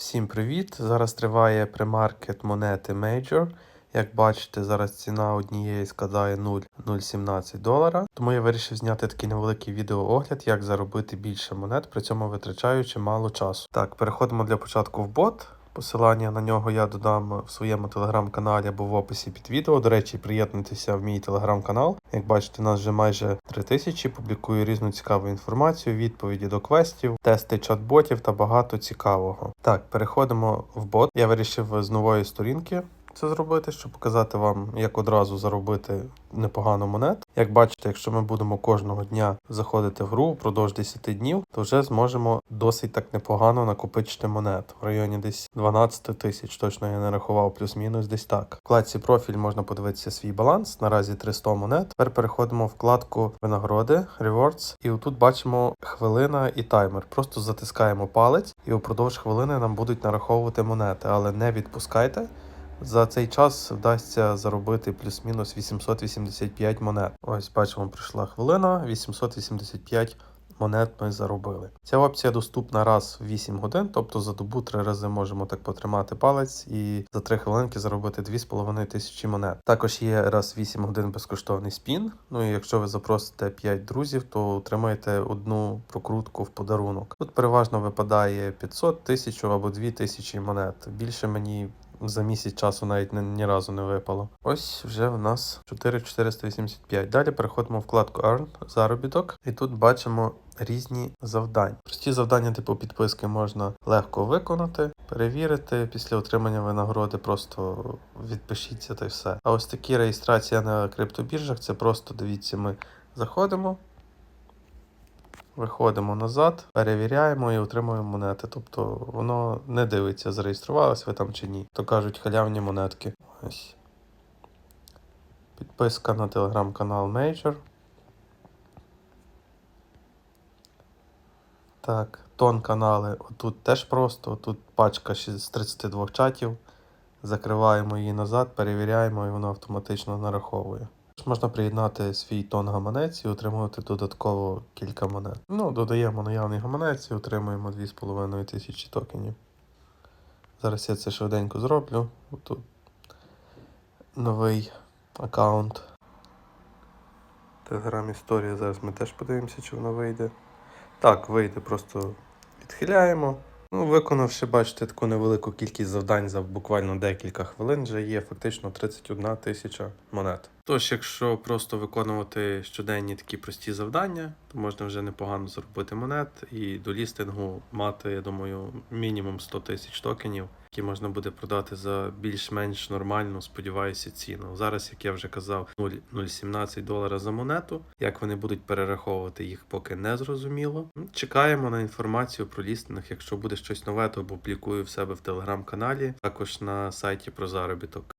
Всім привіт! Зараз триває премаркет монети Major. Як бачите, зараз ціна однієї складає 0,017 долара. Тому я вирішив зняти такий невеликий відеоогляд, як заробити більше монет, при цьому витрачаючи мало часу. Так, переходимо для початку в бот. Посилання на нього я додам в своєму телеграм-каналі або в описі під відео. До речі, приєднуйтеся в мій телеграм-канал. Як бачите, нас вже майже 3000. Публікую різну цікаву інформацію, відповіді до квестів, тести чат-ботів та багато цікавого. Так, переходимо в бот. Я вирішив з нової сторінки це зробити, щоб показати вам, як одразу заробити непогану монет. Як бачите, якщо ми будемо кожного дня заходити в гру впродовж 10 днів, то вже зможемо досить так непогано накопичити монет в районі десь 12 тисяч. Точно я не рахував, плюс-мінус десь так. В вкладці профіль можна подивитися свій баланс. Наразі 300 монет. Тепер переходимо в вкладку винагороди, rewards, і отут бачимо хвилина і таймер. Просто затискаємо палець, і упродовж хвилини нам будуть нараховувати монети, але не відпускайте. За цей час вдасться заробити плюс-мінус 885 монет. Ось бачимо, прийшла хвилина, 885 монет ми заробили. Ця опція доступна раз в 8 годин, тобто за добу три рази можемо так потримати палець і за 3 хвилинки заробити 2,5 тисячі монет. Також є раз в 8 годин безкоштовний спін. Ну і якщо ви запросите 5 друзів, то отримаєте одну прокрутку в подарунок. Тут переважно випадає 500, 1000 або 2000 монет. Більше мені за місяць часу навіть ні, разу не випало. Ось вже в нас 4485. Далі переходимо в вкладку Earn, заробіток, і тут бачимо різні завдання. Прості завдання типу підписки можна легко виконати, перевірити після отримання винагороди, просто відпишіться та й все. А ось такі реєстрація на криптобіржах це просто дивіться, ми заходимо. Виходимо назад, перевіряємо і отримуємо монети. Тобто воно не дивиться, зареєструвалися ви там чи ні. То кажуть халявні монетки. Ось. Підписка на телеграм-канал Major. Так, тон канали. Отут теж просто. Тут пачка з 32 чатів. Закриваємо її назад, перевіряємо і воно автоматично нараховує. Можна приєднати свій тон гаманець і отримувати додатково кілька монет. Ну, додаємо наявний гаманець і отримуємо 2,5 тисячі токенів. Зараз я це швиденько зроблю. Тут новий аккаунт. Телеграм історія. Зараз ми теж подивимося, чи воно вийде. Так, вийде, просто відхиляємо. Ну, виконавши, бачите, таку невелику кількість завдань за буквально декілька хвилин, вже є фактично 31 тисяча монет. Тож, якщо просто виконувати щоденні такі прості завдання, то можна вже непогано заробити монет і до лістингу мати, я думаю, мінімум 100 тисяч токенів, які можна буде продати за більш-менш нормальну, сподіваюся, ціну. Зараз, як я вже казав, 0,017 долара за монету. Як вони будуть перераховувати їх, поки не зрозуміло. Чекаємо на інформацію про лістинг. Якщо буде щось нове, то публікую в себе в телеграм-каналі, також на сайті про заробіток.